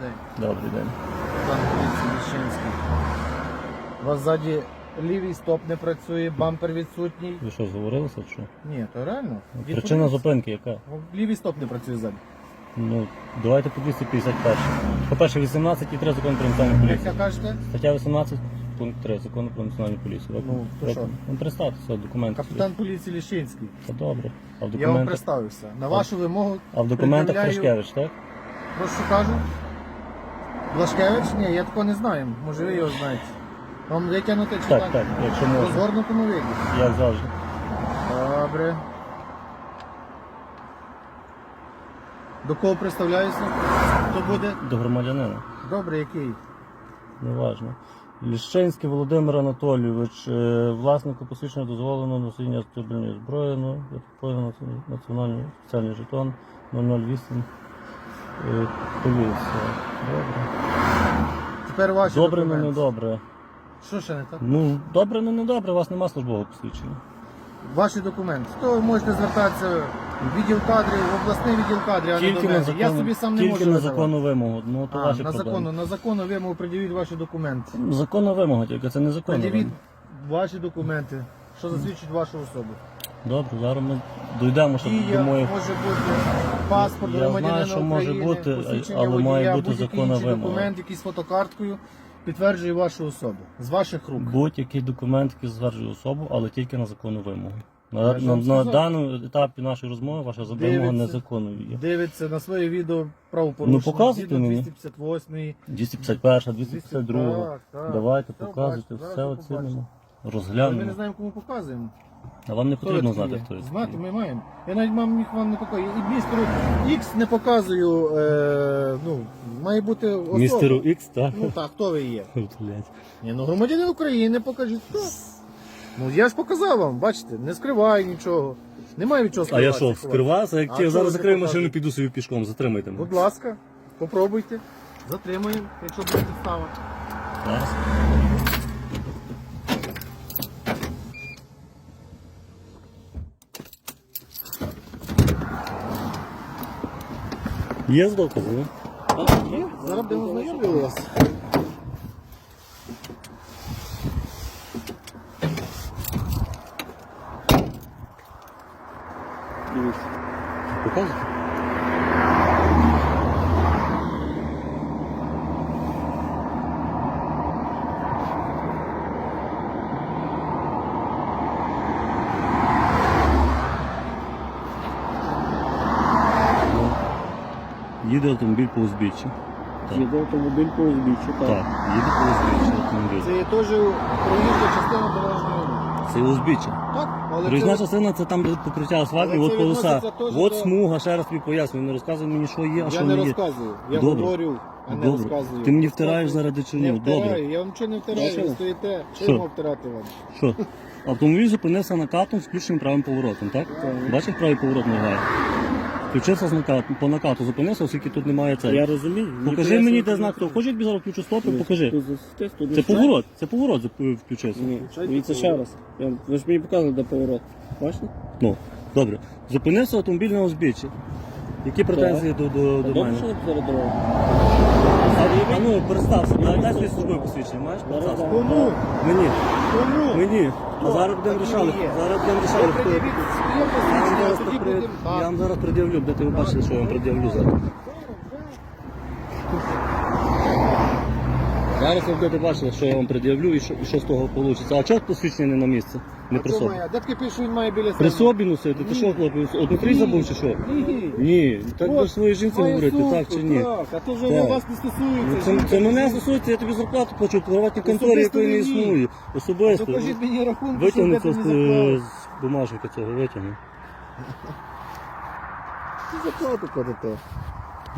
день. Добрий день. Пан поліції Ліщинський. У вас ззаді лівий стоп не працює, бампер відсутній. Ви що, зговорилися чи що? Ні, то реально. Дід Причина зупинки яка? Ну, Лівий стоп не працює ззаді. Ну, давайте по 251. По-перше, 18 і 3 закон про національну Як поліцію. ви кажете? Стаття 18, пункт 3 закону про національну поліцію. Ну, то що? Ну, представтеся, документи. Капітан поліції Ліщинський. Це добре. А в Я вам документах, представився. На вашу вимогу а в документах пред'являю- Храшкевич, так? Прошу кажу. Блашкевич? Ні, я такого не знаю. Може ви його знаєте. Вам витягнути чи Так, так, якщо В можна. розгорнутому виді. Як завжди. Добре. До кого представляюся? Хто буде? До громадянина. Добре, який? Неважно. Ліщенський Володимир Анатолійович, е, власнику посвідчення дозволено носіння стабільної зброї, ну, я так понял, національний спеціальний жетон 008. Поліція. Добре. Тепер ваші Добре, ну документи. не добре. Що ще не так? Ну, добре, ну не добре, у вас нема службового посвідчення. Ваші документи. То ви можете звертатися в відділ кадрів, в обласний відділ кадрів, а не до мене. законну, Я собі сам не тільки на надавати. законну вимогу. Ну, то А, ваші на проблеми. законну, на законну вимогу пред'явіть ваші документи. Законна вимога, тільки це не законна Пред'явіть вимога. ваші документи, що засвідчить вашу особу. Добре, зараз ми дійдемо, щоб Дія до моїх... може бути паспорт Я громадянина знаю, що може України, бути, посвідчення але має водія, бути будь-який законна інший вимога. документ, який з фотокарткою підтверджує вашу особу. З ваших рук. Будь-який документ, який стверджує особу, але тільки на законну вимогу. Я На, ж на, вам на сказав. даному етапі нашої розмови ваша вимога Дивиться. незаконною є. Дивиться на своє відео правопорушення. Ну, показуйте згідно мені. 258 251, 252. Так, так. Давайте, Все показуйте, бачите, все зараз оцінимо. побачите. Ми не Розглянемо. знаємо, кому показуємо. А вам не Хто потрібно такі знати, є? хто є. Знати ми маємо. Я навіть мам їх вам не показую. І містеру X не показую. Е, ну, має бути особа. Містеру Ікс, так? Ну так, хто ви є? Блядь. Ні, ну громадянин України покажіть. Хто? Ну я ж показав вам, бачите, не скриваю нічого. Немає від чого А скривати. я що, скривався? Як чого зараз ви закрию не машину, показуєте? піду собі пішком, затримайте мене. Будь ласка, попробуйте. Затримаємо, якщо буде підстава. Зараз. Є з доказу? Зараз будемо знайомили вас. Показуєте? Їде автомобіль по узбіччю. Так. Їде автомобіль по узбіччю, так. Так, їде по узбіччю автомобіль. Це є теж проїжджа частина дорожнього руху. Це узбіччя. Так, але Проїзна це... частина це там, де покриття асфальту, Але от полоса. відноситься теж От до- смуга, ще раз тобі пояснюю, не розказуй мені, що є, а я що не не є. розказую. Я Добре. говорю, а не Добре. розказую. Ти мені втираєш заради? Не Добре. втираю, я вам нічого не втираю, Що? ви стоїте. Що Що? я мав втирати вам? Що? Автомобіль зупинився накатом з включеним правим поворотом, так? Бачиш правий поворот мигає? Включився з накату, по накату зупинився, оскільки тут немає цей. Я розумію. Покажи мені, де знак того. Хочеш тобі зараз включу стоп і покажи. Це поворот, це поворот включився. Ні, дивіться ще раз. Я, ви ж мені показували, де поворот. Бачите? Ну, добре. Зупинився автомобіль на узбіччі. Які претензії до, до, до Добре, що перед дорогою? А, ну, представся, дай, дай свій службове посвідчення, маєш? Представся. Кому? Мені, Кому? мені. А зараз будемо рішали. Зараз будемо рішали, хто. Я вам посвідчення, зараз тоді при- будемо... Я Так. вам зараз пред'явлю, де ти ви бачили, що я вам пред'явлю зараз. Зараз ви будете бачили, що я вам пред'явлю і що, і що з того вийде. А чого посвідчення не на місці? Не при собі. я? Де таки пише, він має біля себе? При собі носити? Ти що, хлопець, одну забув чи що? Ні. Ні, так ви своїй жінці Твоя говорити, так чи ні? Так, а то вже Так. вас не стосується. Ну, це, це мене стосується, я тобі зарплату плачу в приватній конторі, Особисто якої не мені. існує. Особисто. Покажіть мені рахунки, Витягни що це ви з, заклали. з бумажника цього, витягни. Ви зарплату платите.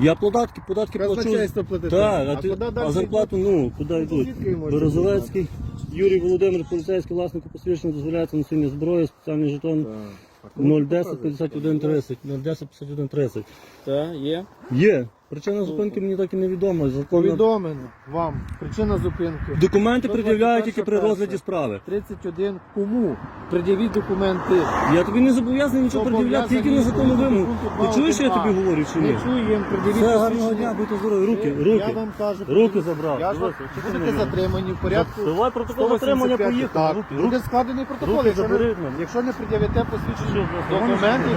Я податки, податки плачу. Казначейство платите. Так, а, ти, куди а зарплату, ну, куди йдуть? звідки ви Березовецький, Юрій Володимир, поліцейський власнику посвідчення дозволяється носіння зброї, спеціальний жетон Так. А кому 010 показуєте? 51 30. 010 51 30. Так, є. Є. Причина зупинки мені так і невідома. Законна... Повідомлено вам. Причина зупинки. Документи пред'являють тільки при розгляді справи. 31. Кому? Пред'явіть документи. Я тобі не зобов'язаний нічого пред'являти, тільки на законну вимогу. Ти чуєш, що я тобі говорю чи ні? Не чуємо, пред'явіть Все, гарного дня, будьте здорові. Руки, руки. Я вам кажу. Руки забрав. Я ж будете затримані в порядку. Давай протокол 185. затримання поїхав. Так, Руки, буде складений протокол. руки мене. якщо не пред'явите посвідчення Що, документи,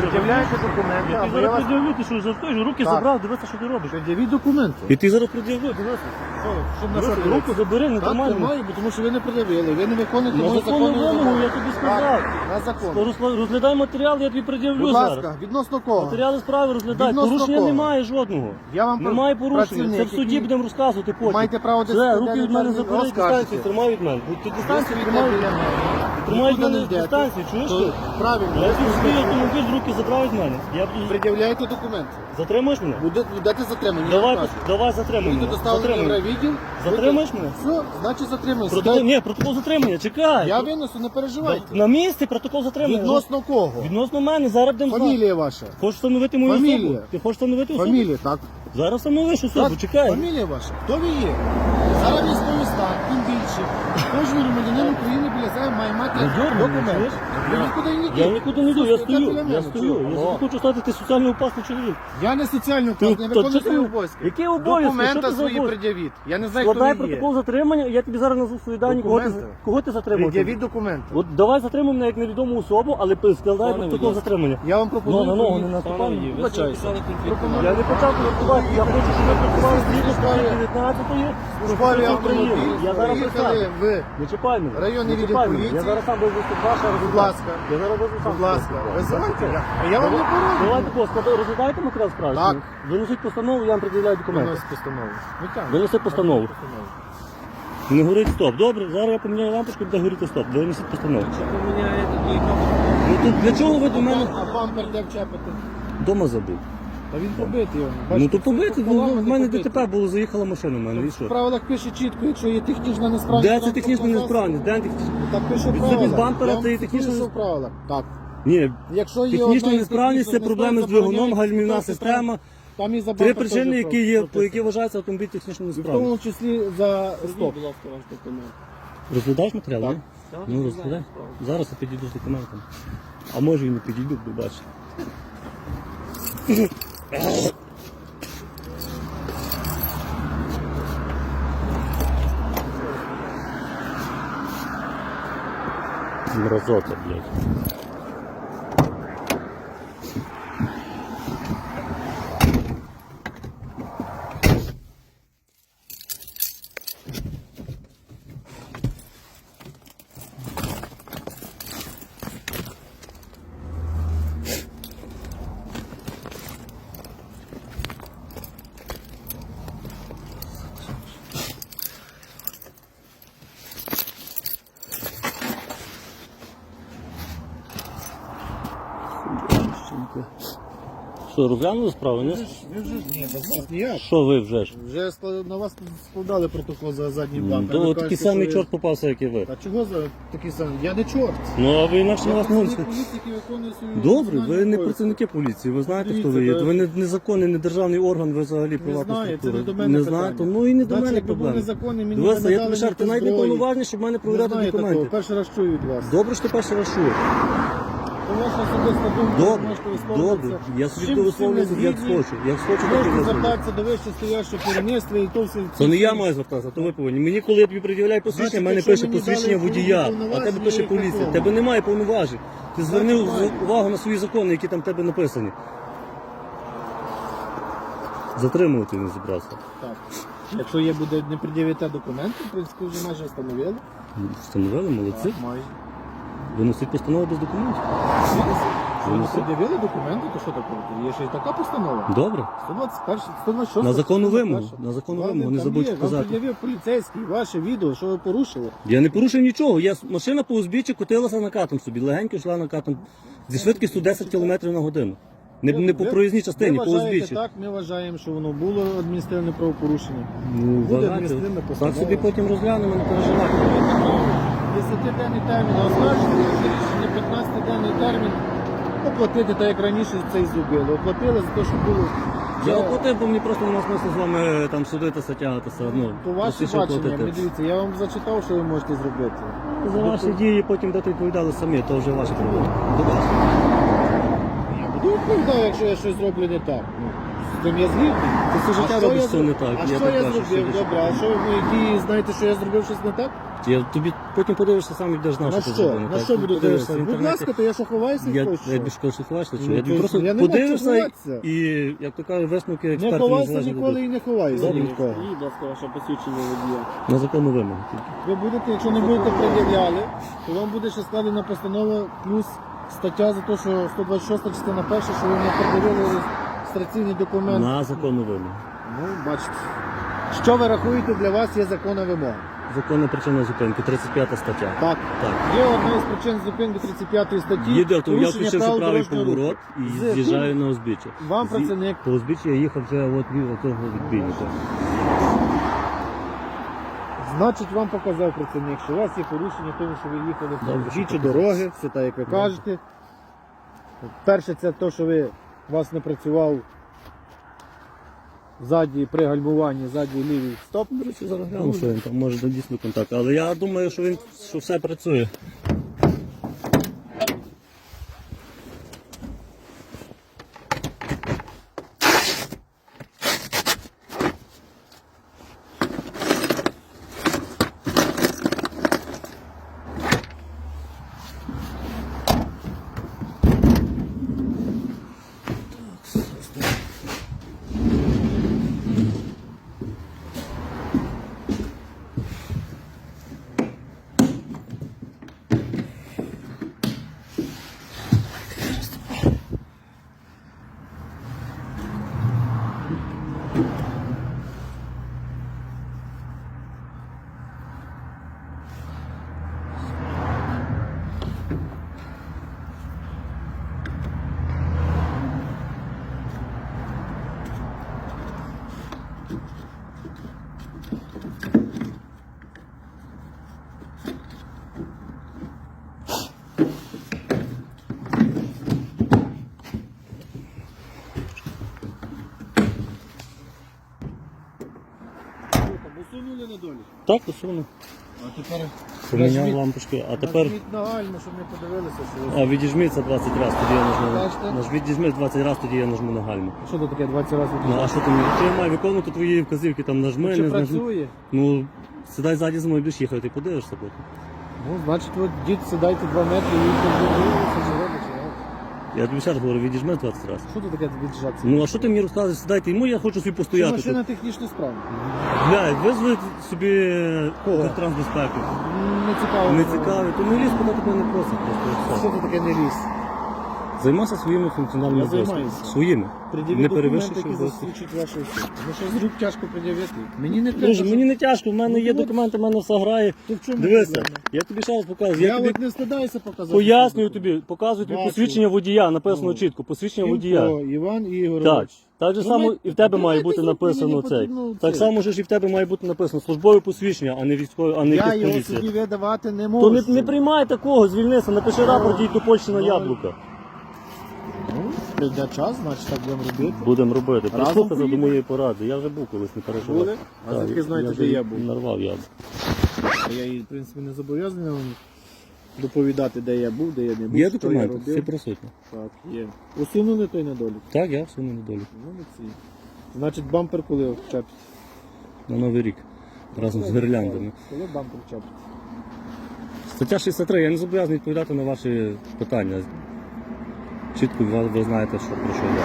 пред'являєте документи, Я або я зараз вас пред'явлю, ти що жартуєш? Руки Так. забрав, дивися, що ти робиш. пред'явіть документи. І ти зараз пред'явлю, дивися. Що, Щоб на що дивитися? руку забери, не Так, тримай. мене. тримаю, бо тому що ви не пред'явили, ви не виконуєте На мою законну вимогу вимогу. я тобі сказав. Так, На закон. Розглядай матеріал, я тобі пред'явлю Будь зараз. ласка, відносно кого? Матеріали справи розглядай. Відносно Порушення кого? немає жодного. Я вам Немає порушення. працівник, Це в суді який- будемо розказувати потім. Маєте право Все, руки від мене денний забери, термін дистанцію тримай від мене. Ти дистанцію тримай. біля мене. Мене не йдете. дистанцію, чуєш То ти? Правильно. Я свій автомобіль з руки забрав від мене. Я буду... Пред'являєте документи. Затримаєш мене? Буде- Будете затримані. я Давай, вам кажу. давай затримай Будете мене. доставлені в Затримай. райвідділ. Затримаєш мене? Все, значить затримуюся. Протокол, ні, протокол затримання, чекай. Я винесу, не переживайте. На місці протокол затримання. Відносно кого? Відносно мене, зараз будемо знати. Фамілія ваша. Хочеш встановити мою Фамілія. особу? Ти хочеш встановити особу? Фамілія, так. Зараз встановиш особу, Так, чекай. Фамілія ваша. Хто ви є? Зараз військовий стан, тим більше. Кожен громадянин України біля має мати Ну, добре, документ. чуєш? Ви нікуди не. Я нікуди не йду, я стою. Я стою. чого? Я О. хочу стати ти соціально опасний чоловік. Я не соціально Ти- не то виконую ти- свої обов'язки. Які обов'язки? Що ти за свої обов'язки? пред'явіть. Я не знаю, хто Складай ви є. протокол затримання, я тобі зараз назву свої дані, кого ти, Документи. кого ти затримав. Пред'явіть документи. От давай затримуємо мене як невідому особу, але пи- складай Пане протокол затримання. Я вам пропоную. Ну, на ногу не прийняти- наступай. Пане водій, ви Вибачаюся. записали конфлікт. Я не почав працювати, я хочу, щоб ви працювали згідно статті 19 Службові України. автомобілі. Я зараз Приїхали ви. Не чіпай мене. Районний Не відділ чіпай мене. Поліції. Я зараз сам визву ваша Будь ласка. Я зараз визву сам. Будь ласка, сюди. визивайте. А я вам не порожу. Давайте складу розглядаєте матеріал справи? Так. Винесіть постанову, я вам приділяю документи. Виносить постанову. Винеси постанову. Не горить стоп. Добре, зараз я поміняю лампочку, буде горіти стоп. Винесіть постанову. Що поміняє тоді? Ну тут для чого ви до мене А бампер де вчепити? вдома забув? Та він побитий. його. Ну то побити, ну, в мене. ДТП було, заїхала машина в мене, і В що? правилах пише чітко, якщо є технічна несправність. Де це транспортного технічна несправність? Де технічна? Так пише в правилах. бампера Я вам це і в правилах. Так. Ні, Якщо є технічна одна із несправність це технічних проблеми з двигуном, гальмівна система. Там і за Три бампер причини, теж які є, по які вважається автомобіль технічно в несправним. тому числі за Стоп. стоп. Будь ласка, ваш документ. Розглядаєш матеріал? Так. ні? Ну розглядай. Зараз я підійду з документами. А може і не підійду, бо бачиш. Мразота, блядь. Що, розглянули справу, ні? Ви вже ж ні, без вас ніяк. Що ви вже ж? Вже склад- на вас складали протокол за задній Ну, бампер. То Ви такий самий що чорт попався, як і ви. А чого за такий самий? Я не чорт. Ну а ви інакше на вас не свою Добре, ви не працівники поліції, ви знаєте, хто ви є. Ви не незаконний, не державний орган, ви взагалі приватна знаю, це не до мене Не питання. знаєте, ну і не до Значить, мене якби був проблема. незаконний, мені Дивися, я надали тобі ще ти навіть не зброї. повноважний, щоб мене Не перевіряти знаю такого. документи. Перший раз чую від вас. Добре, що ти перший раз чуєш. То ваша особиста думка, ви Добре, можете висловлюватися. добре. Я собі висловлюватися, як згідні. хочу. Як хочу, так і Можете звертатися до вище стоящого керівництва і то все. То не я маю звертатися, то ви повинні. Мені, коли я тобі пред'являю посвідчення, Значить, в мене якщо пише мені посвідчення водія, а повноваження, тебе я пише їх поліція. виконую. Тебе немає повноважень. Ти звернув маю. увагу на свої закони, які там в тебе написані. Затримувати не зібрався. Так. Якщо є буде не пред'явите документи, в принципі, вже майже встановили. Встановили, молодці. Майже. Виносить постанову без документів. Якщо не пред'явили документи, то що таке? Є ще й така постанова. Добре. 121, 126. На законну вимогу, на законну вимогу, не забудь є. Вам пред'явив поліцейський ваше відео, що ви порушили. Я не порушив нічого. Я машина по узбіччі котилася накатом собі, легенько йшла накатом зі швидкістю 10 км на годину. Не, не по Ви- проїзній частині, ви по вважаєте узбіччі. Так, ми вважаємо, що воно було адміністративне правопорушення. Ну, Буде вважайте. адміністративна Так постанова. собі потім розглянемо, не переживайте. 10-денний термін оскаржити, рішення 15-денний термін оплатити так, як раніше це і зробили. Оплатили за те, що було Я Я- оплатив, бо мені просто нема смислу з вами там судитися, тягатися. Ну, То простіше бачення, оплатити. мені дивіться, я вам зачитав, що ви можете зробити. За ваші дії потім будете відповідали самі, то вже ваші проблеми. Я буду відповідати, якщо я щось зроблю не так. Ну, з цим я згідний. Ти все життя А що робиш я все не так. А я що так я кажу, зробив? що ти- Добре, а що ви моїй дії знаєте, що я зробив щось не так? Я тобі потім подивишся сам і будеш знати, що ти що? зробив На так. що Ти буду подивишся дивитися? в Будь інтернеті. ласка, то я що ховаюся Я, я більше кажу, що ховаєш, що Ну, я тобі просто я не можу подивишся ховатися. і, як то кажуть, висновки Не експертів ховаюся незалежно ніколи і не ховаюся Добре. ні від кого. Скажіть, будь ласка, ваше посвідчення водія. На законну вимогу. Ви будете, якщо не будете пред'являли, то вам буде ще складена постанова плюс стаття за те, що 126 частина перша, що ви не пред'явили реєстраційний документ. На законну вимогу. Ну, бачите. Що ви рахуєте для вас є законна вимога? Законна причина зупинки, 35 стаття. Так. Так. Є одна із причин зупинки 35 статті. Їде автомобіль, я порушення включивши правий поворот і З з'їжджаю на узбіччя. Вам Зі- працівник По узбіччі я їхав вже от від того відбійника. Значить, вам показав працівник, що у вас є порушення тому, що ви їхали в показав. дороги, все так, як ви кажете. Перше, це те, що ви у вас не працював ззаді при гальмуванні, ззаді лівий стоп. До зараз гляну, що він там може дійсно контакт. Але я думаю, що він що все працює. Усунули недолік. Так, усунув. А тепер Поміняв Нажміть- лампочки. А тепер. нажміть щоб не подивилися, що ви. А відіжміться 20 разів, тоді я нажму. Бачите? Наж відіжми 20 разів, тоді я нажму на гальму. Що тут таке 20 разів? Ну а що ти мені? Що я маю виконувати твої вказівки, там нажми, Чи не нажми. працює? Ну, сідай ззаді за мною будеш їхати, ти подивишся потім. Ну, значить, от дід сідайте 2 метри і їдьте що робить. Я тобі ще раз говорю, відіжми 20 разів. Що тут таке віджатися? Ну а що ти мені розказуєш? Дайте йому, я хочу собі Це постояти. машина технічно справна. Блядь, визви собі Кого? трансбезпеку. Не цікаво. Не цікаві, то не лізь, куди тебе не просить просто. і все. Що тут таке не ліс? Займайся своїми функціональними Я обов'язками. займаюся. Своїми. Пред'явіть Не документи, які обов'язки. засвідчують вашу особу. Ну що з рук тяжко пред'явити? Мені не треба. Друже, мені не тяжко, в мене Ну, є от- документи, в мене все грає. То в чому Дивися, проблема? я тобі ще раз показую. Я, Я, тобі от не стидаюся показати. пояснюю тобі, показую тобі Бачу. посвідчення водія, написано Ну. чітко, посвідчення водія. Іван Ігорович. Так. Так же Ну, само і в тебе ну, має бути написано цей. Так само ж і в тебе має бути написано службове посвідчення, а не військове, а не Я його поліція. собі видавати не То можу. не, не приймай такого, звільнися, напиши рапорт, їдь до Польщі на Ну, яблука. Прийде час, значить так будемо робити. Будемо робити. Разом Прислухайся до поїдемо. моєї поради. Я вже був колись, не переживай. Були? А Так, звідки знаєте, вже де я був? Нарвав я. А Я їй, в принципі, не зобов'язаний вам доповідати, де я був, де я не був, Є що я документи, робив. всі присутні. Так, є. Усунули той недолік. Так, я всуну недолік. Молодці. Значить, бампер коли вчепить? На Новий рік. Разом з гірляндами. Коли бампер вчепить? Стаття 63. Я не зобов'язаний відповідати на ваші питання. Чітко ви, знаєте, що про що йде.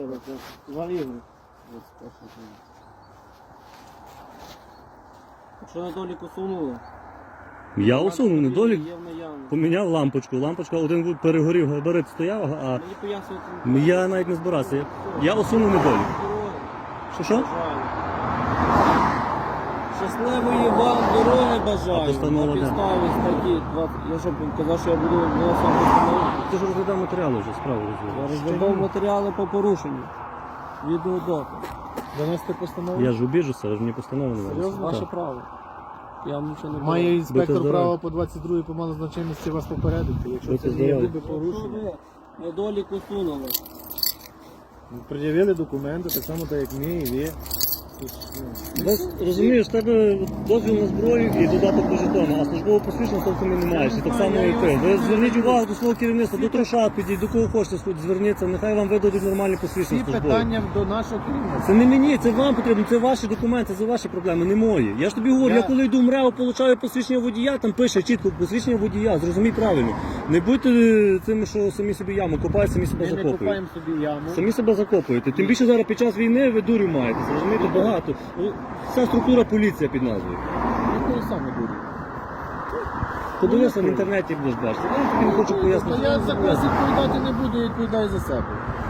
Е, Іван Що недолік усунули, Я усунув недолік. Є в наявності. поміняв лампочку. Лампочка один перегорів, габарит стояв, а Мені пояснювати. я навіть не збирався. Я, я усунув недолік. Дороги. Що що? Щасливої вам дороги бажаю. А постанова На де? підставі статті 20. Я що казав, що я буду голосом постанови. Ти ж розглядав матеріали вже справу Я розглядав. розглядав матеріали по порушенню. Відеодопис. Виносите постанову? Я ж обіжуся, ви ж мені постанову не Серйозно? Ваше Так. право. Я вам нічого не Має інспектор здорові. права по 22 по малозначимості вас попередити, якщо Будьте це не є здорові. порушення. Недолік усунули. Пред'явили документи, так само так як ми і ви. Бос, розумієш, в тебе дозвіл на зброю і додаток до жетона, а службового посвідчення і не маєш. І так само і ти. Ви зверніть увагу до свого керівництва, до трошак підіть, до кого хочете зверніться, нехай вам видадуть нормальні Всі посвідчення службові. питання до нашого керівництва. Це не мені, це вам потрібно, це ваші документи, це ваші проблеми, не мої. Я ж тобі говорю, я, Я- коли йду в МРЕО, получаю посвідчення водія, там пише чітко посвідчення водія, зрозумій правильно. Не будьте е, цими, що самі собі яму копають, самі себе Ми не закопують. копаємо собі яму. Самі себе закопуєте. Тим більше зараз під час війни ви дурів маєте. Розумієте, багато. Ну, Вся структура поліція під назвою. Якого саме буде. Подивися в інтернеті будеш бачити. Я тобі хочу пояснити. я за когось відповідати не буду, відповідаю за себе.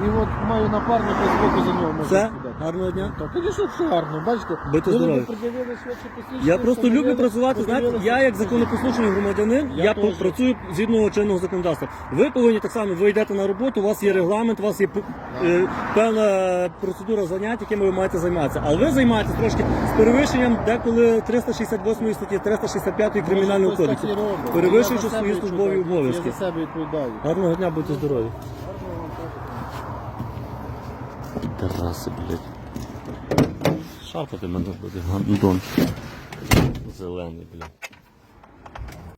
І от маю напарника з боку за нього можу Все, відповідати. Гарного дня. Так, звісно, все гарно, бачите? Будьте здорові. пред'явили швидше посвідчення, Я просто люблю встановили- працювати. Знаєте, я як законопослушний громадянин, я, Я по- теж. працюю згідно чинного законодавства. Ви повинні так само, ви йдете на роботу, у вас є регламент, у вас є п- е, певна процедура занять, якими ви маєте займатися. Але ви займаєтесь трошки з перевищенням деколи 368 статті, 365 кримінального Може, хтось так кодексу, і робить. перевищуючи Я за себе свої службові відповідаю. обов'язки. Я за себе відповідаю. Гарного дня, будьте здорові. Тараси, блядь. Шарпати мене буде, гандон. Зелений, блядь.